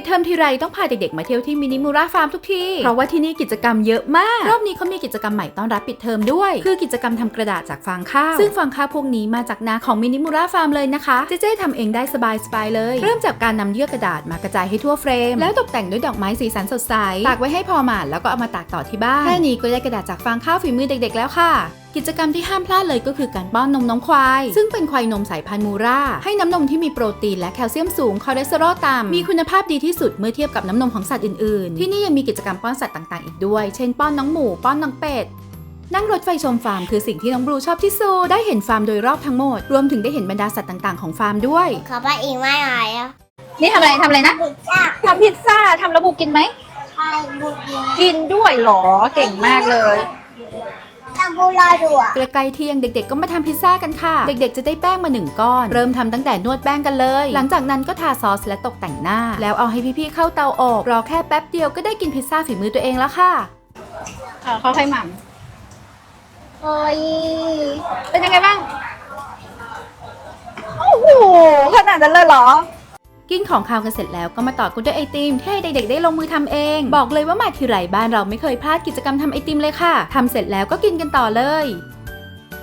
ดเทอมทีไรต้องพาเด็กๆมาเที่ยวที่มินิมูราฟาร์มทุกทีเพราะว่าที่นี่กิจกรรมเยอะมาก รอบนี้เขามีกิจกรรมใหม่ต้อนรับปิดเทอมด้วย คือกิจกรรมทำกระดาษจากฟางข้าว ซึ่งฟางข้าวพวกนี้มาจากนาของมินิมูราฟาร์มเลยนะคะ เจเจทำเองได้สบายๆเลย เริ่มจากการนำเยื่อกระดาษมากระจายให้ทั่วเฟรม แล้วตกแต่งด้วยดอกไม้สีสันสดใส ตากไว้ให้พอหมาดแล้วก็เอามาตากต่อที่บ้าน แค่นี้ก็ได้กระดาษจากฟางข้าวฝีมือเด็ก ๆ แล้วค่ะ กิจกรรมที่ห้ามพลาดเลยก็คือการป้อนนมน้องควาย ซึ่งเป็นควายนมสายพันธุ์มูราให้น้ำนมที่มีโปรตีนและแคลเซียมสูงคอเลสเตอรอลต่ำมีคุณภาพดีที่สุดเมื่อเทียบกับน้ำนมของสัตว์อื่นๆ ที่นี่ยังมีกิจกรรมป้อนสัตว์ต่างๆ อีกด้วย เช่นป้อนน้องหมูป้อนน้องเป็ดนั่งรถไฟชมฟาร์มคือสิ่งที่น้องบลูชอบที่สุดได้เห็นฟาร์มโดยรอบทั้งหมด รวมถึงได้เห็นบรรดาสัตว์ต่างๆของฟาร์มด้วย ขอไปอีกไม่ไหวอะนี่ทำอะไรทำอะไรนะพิซซ่าทำพิซซ่าทำระบุกินไหมไข่บุกยิงกินด้วยเหรอเก่งมากเลย ตะบูรอดัวใกล้ๆเที่ยงเด็ก ๆ ก็มาทำพิซซ่ากันค่ะ เด็กๆ จะได้แป้งมาหนึ่งก้อน เริ่มทำตั้งแต่นวดแป้งกันเลย หลังจากนั้นก็ทาซอสและตกแต่งหน้า แล้วเอาให้พี่ๆเข้าเตาอบรอแค่แป๊บเดียวก็ได้กินพิซซ่าฝีมือตัวเองแล้วค่ะเออเขาให้หม่ำโอ้ยเป็นยังไงบ้างโอ้โหขนาดนั้นเลยเหรอ กินของคาวกันเสร็จแล้วก็มาต่อกันด้วยไอติมที่ให้เด็กๆได้ลงมือทำเอง บอกเลยว่ามาทีไรบ้านเราไม่เคยพลาดกิจกรรมทำไอติมเลยค่ะทำเสร็จแล้วก็กินกันต่อเลย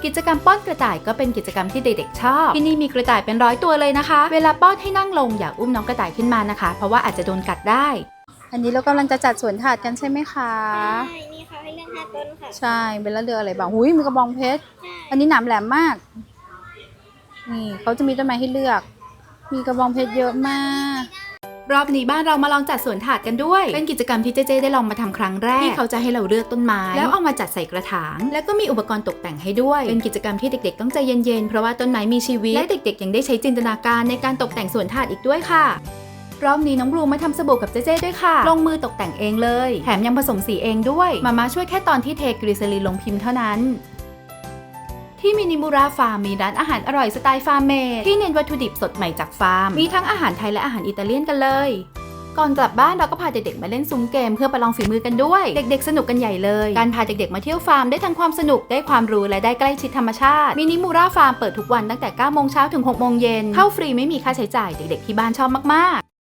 กิจกรรมป้อนกระต่ายก็เป็นกิจกรรมที่เด็กๆชอบ ที่นี่มีกระต่ายเป็นร้อยตัวเลยนะคะ เวลาป้อนให้นั่งลงอย่าอุ้มน้องกระต่ายขึ้นมานะคะ เพราะว่าอาจจะโดนกัดได้ อันนี้เรากำลังจะจัดสวนถาดกันใช่ไหมคะใช่นี่เขาให้เลือกห้าต้นค่ะใช่เป็นละเรืออะไรบ้างหุยมีกระบองเพชรอันนี้หนามแหลมมากนี่เขาจะมีต้นไม้ให้เลือก มีกระบองเพชรเยอะมาก รอบนี้บ้านเรามาลองจัดสวนถาดกันด้วย เป็นกิจกรรมที่เจเจได้ลองมาทำครั้งแรก ที่เขาจะให้เราเลือกต้นไม้ แล้วเอามาจัดใส่กระถาง แล้วก็มีอุปกรณ์ตกแต่งให้ด้วย เป็นกิจกรรมที่เด็กๆ ต้องใจเย็นๆ เพราะว่าต้นไม้มีชีวิต และเด็กๆ ยังได้ใช้จินตนาการในการตกแต่งสวนถาดอีกด้วยค่ะรอบนี้น้องบลูมาทำสบู่กับเจเจด้วยค่ะ ลงมือตกแต่งเองเลย แถมยังผสมสีเองด้วย มามาช่วยแค่ตอนที่เทกรีซาลีนลงพิมพ์เท่านั้น ที่มินิมูราฟาร์มมีร้านอาหารอร่อยสไตล์ฟาร์มเมดที่เน้นวัตถุดิบสดใหม่จากฟาร์ม มีทั้งอาหารไทยและอาหารอิตาเลียนกันเลย ก่อนกลับบ้านเราก็พาเด็กๆมาเล่นซุ้มเกมเพื่อประลองฝีมือกันด้วย เด็กๆ สนุกกันใหญ่เลย การพาเด็กๆมาเที่ยวฟาร์มได้ทั้งความสนุกได้ความรู้และได้ใกล้ชิดธรรมชาติมินิมูราฟาร์มเปิดทุกวันตั้งแต่9โมงเช้าถึง6โมงเย็นเข้าฟรีไม่มีค่าใช้จ่ายเด็กๆที่บ้านชอบมาก